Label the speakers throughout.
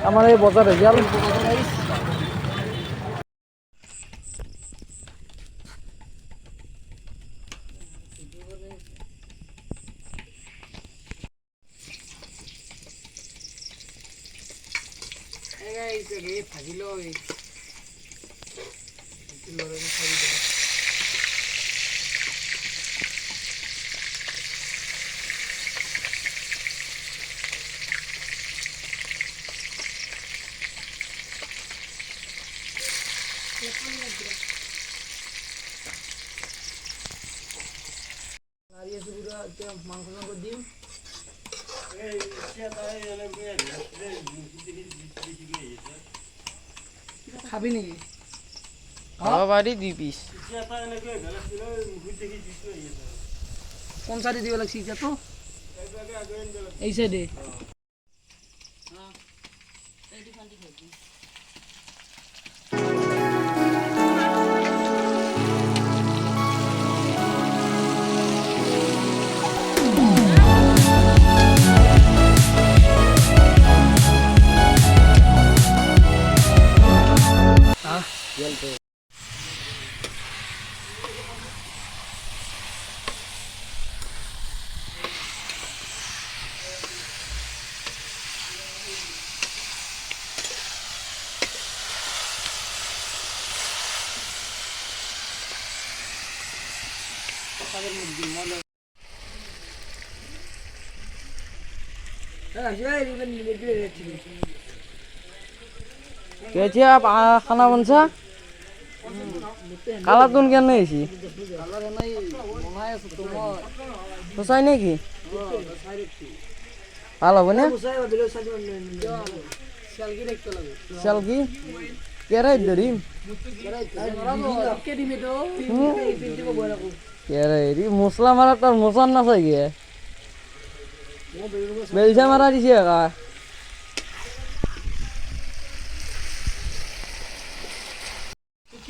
Speaker 1: আমাৰ এই বজাৰ ৰেজাল ভাজি আছো এতিয়া মাংস চাংস দিম খাবি নেকি
Speaker 2: খাব পাৰি দুই পিচ
Speaker 1: কোন চাইডে দিব লাগছে এতিয়াতো এই চাইডে
Speaker 2: কেতিয়া খানা বনছা কালাতুন কেন হয়েছি
Speaker 1: বনাই আছো তো মই
Speaker 2: সঁচাই নেকি ভালো হ'ব নে
Speaker 1: চেলকি দেখতে লাগে
Speaker 2: চাল কি কেৰাহীত ধৰিম
Speaker 1: কে দিবি তো
Speaker 2: কেৰাহী মছলা মাৰা তাৰ মচান নাচাই গে বেলচা মাৰা দিছে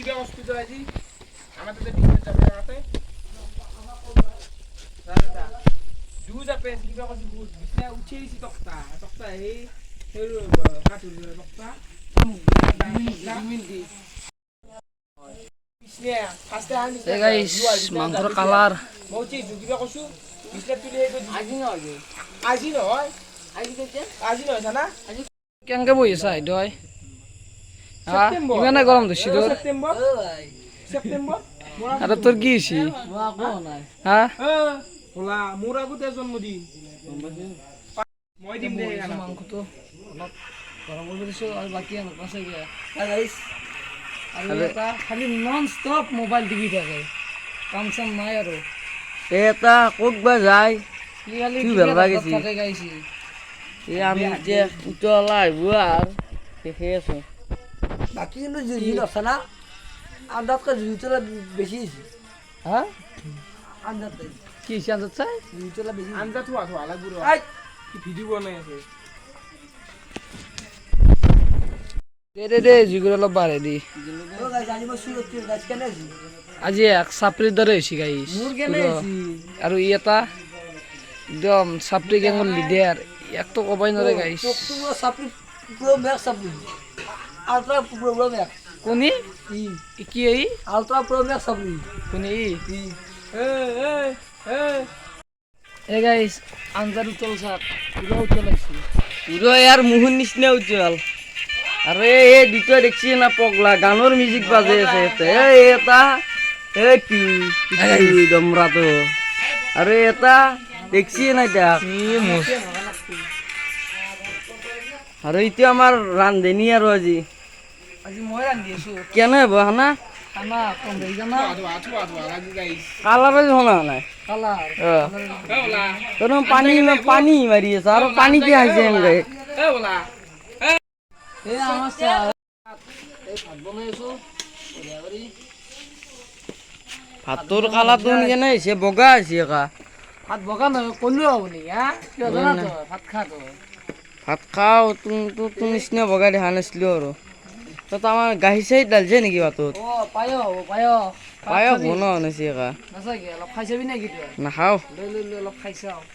Speaker 3: কিবা অসুবিধা আছে আমাদের তো বিজনেস যাবে আমাতে দু যাবে কিবা কথা বুঝ বিছনা উঠে দিছি তক্তা তক্তা এই সেই কাঠুর তক্তা
Speaker 1: এই গাইস মাংসৰ কালাৰ
Speaker 3: মৌচি কিবা কৈছো বিছনা তুলি সেই আজি নহয় আজি নহয় আজি নহয় জানা
Speaker 1: কেনেকে বহি আছা এইদয় হা
Speaker 3: ছেপ্টেম্বৰ।
Speaker 1: ইমানে গৰম ধৰিছি তোৰ
Speaker 3: সেপ্টেম্বৰ সেপ্টেম্বৰ
Speaker 1: আৰু তোৰ কি হৈছে হা
Speaker 3: ভোলা মোৰ আগতে জন্মদিন। মই দিম দে
Speaker 1: বহিছো মাংসটো অলপ গৰম কৰিব দিছোঁ আৰু বাকী এনেকুৱা চাগে গাইছ আৰু এটা খালি নন ষ্টপ মোবাইল টিপি থাকে। কাম চাম নাই আৰু।
Speaker 2: এটা ক'ত বা যায়?
Speaker 1: খালি
Speaker 2: ভালো লাগিছে? আমি এতিয়া উতলা আহিব আৰু দেখি আছো।
Speaker 4: বাকী কিন্তু জুই আছে না আন্দাজকৈ জুইতলা বেছি হৈছে।
Speaker 1: হা?
Speaker 4: আন্দাজ
Speaker 1: কি হৈছে আনজাত চাই?
Speaker 4: জুইতলা বেছি
Speaker 3: আঞ্জা থোৱা থোৱা লাগব ৰ
Speaker 4: আই!
Speaker 3: কি ভিডিঅ' বনাই আছে?
Speaker 1: দে দে দে জুইগুৰি অলপ বাঢ়ে দি।
Speaker 4: আজি
Speaker 1: এক চাপৰিৰ দৰে হৈছে গাইছ আৰু ই এটা একদম চাপৰি গেঙৰ লিডাৰ ইয়াকতো ক'বই নোৱাৰে গাইছ
Speaker 4: চাপৰি। আল্ট্ৰা প্ৰ' মেক্স
Speaker 1: কোনি?
Speaker 4: ই।
Speaker 1: কি এই?
Speaker 4: আল্ট্ৰা প্ৰ' মেক্স চাপৰি
Speaker 1: কোনি? ই।
Speaker 4: ই।
Speaker 1: এ গাইছ আঞ্জাৰ উতল চাক পুৰা উতল আহিছে
Speaker 2: পুরো ইয়ার মুহুর নিচিনা উজ্জ্বল। এই এই দ্বিতীয় দেখছি না পগলা। গানৰ মিউজিক বাজে আছে এই এটা। এই কি কি দমৰাটো। আৰু এটা। দেখছি না এতিয়া। আৰু এতিয়া আমাৰ ৰান্ধনী আৰু আজি।
Speaker 1: আজি মই আছো।
Speaker 2: কেনে হ'ব খানা
Speaker 1: খানা কম জানা
Speaker 3: লাগব গাইছ
Speaker 2: কালাৰে হোৱা নাই
Speaker 3: এ ওলা
Speaker 2: তখন পানী পানী আছে আৰু পানী কি খাইছে এনেকে।
Speaker 3: এ ওলা
Speaker 1: এই আমাৰ এই ভাত
Speaker 2: ভাতৰ কেনে হৈছে বগা হৈছে একা।
Speaker 1: ভাত বগা নহয় ক'লো ভাত খা তই।
Speaker 2: ভাত খাওঁ তোৰ নিচিনা বগা দেখা নাছিলো আৰু। তই আমাৰ গাখীৰ চাহীত ঢালিছে নেকি ভাতত?
Speaker 1: পায়
Speaker 2: পায়স বনোৱা একা।
Speaker 1: তই?
Speaker 2: নাখাওঁ।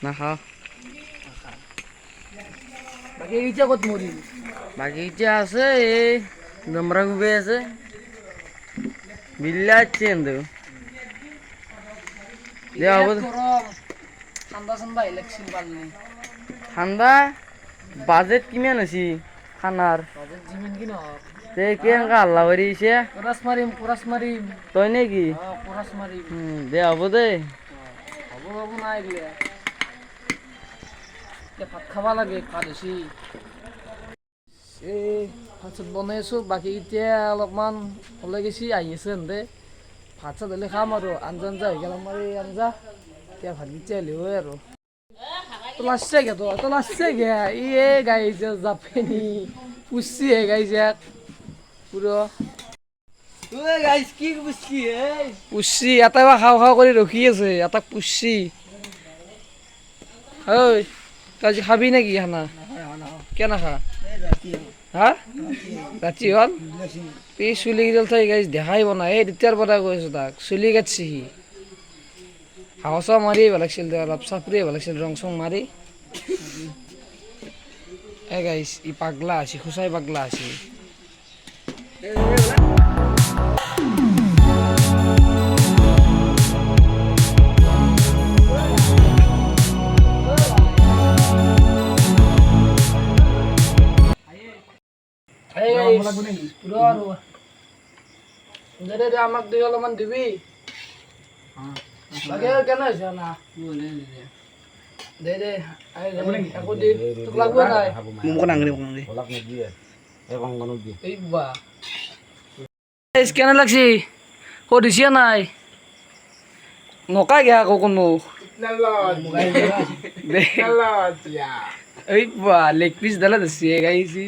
Speaker 2: নাখাওঁ।
Speaker 1: বাকী এতিয়া
Speaker 2: আছে এই দমরা গুবে আছে। বিল্লা আছে এন্দু দে হব
Speaker 1: গরম ঠান্ডা
Speaker 2: বাজেট কিমান আছে খানার
Speaker 1: বাজেট জিমিন কি নহক
Speaker 2: তে
Speaker 1: কোরাস মারিম কোরাস মারিম
Speaker 2: তই নেকি
Speaker 1: ও কোরাস মারিম
Speaker 2: হুম, দে হ'ব দে।
Speaker 1: হব হব না এগুলা এতিয়া ভাত খাবা লাগে ভাত ভাত চাত বনাই আছো বাকী এতিয়া অলপমান ওলাই গৈছি আহি আছে সিহঁতে ভাত চাত হ'লে খাম আৰু আঞ্জা আঞ্জা হৈ গ'ল আমাৰ এই আঞ্জা। এতিয়া ভাতকেইটা হ'লে হয় আৰু। তো লাষ্টে গে তো তো লাষ্টে গে ই এ গাইছে জাপেনি পুষছি হে গাইছে পুরো পুষছি এটাই বা খাওঁ খাওঁ কৰি ৰখি আছে এটাক পুষছি ঐ আজি খাবি নেকি খানা? কিয় নাখা? হা? ৰাতি হ'ল? এই চুলি কেইডাল থৈ গাইছ দেখাই বনাই এই তেতিয়াৰ পৰা কৈ আছো তাক চুলি কাটছি সি। হাৱা চাৱা মাৰি আহিব লাগিছিল দে অলপ চাপৰি আহিব লাগিছিল ৰং চং মাৰি এ গাইছ ই পাগলা আছি সঁচাই পাগলা আছি এই পুরো আৰু দে দে দে আমাক দুই অলপমান দিবি আৰু কেনে হৈছে না দে দে আই দে, একো দি তোক লাগব নাই এই বা কেনে লাগছি সুধিছে নাই নকাই গে আকৌ কোনো দে এই বা লেগ পিচ দালা দিছি গাইছি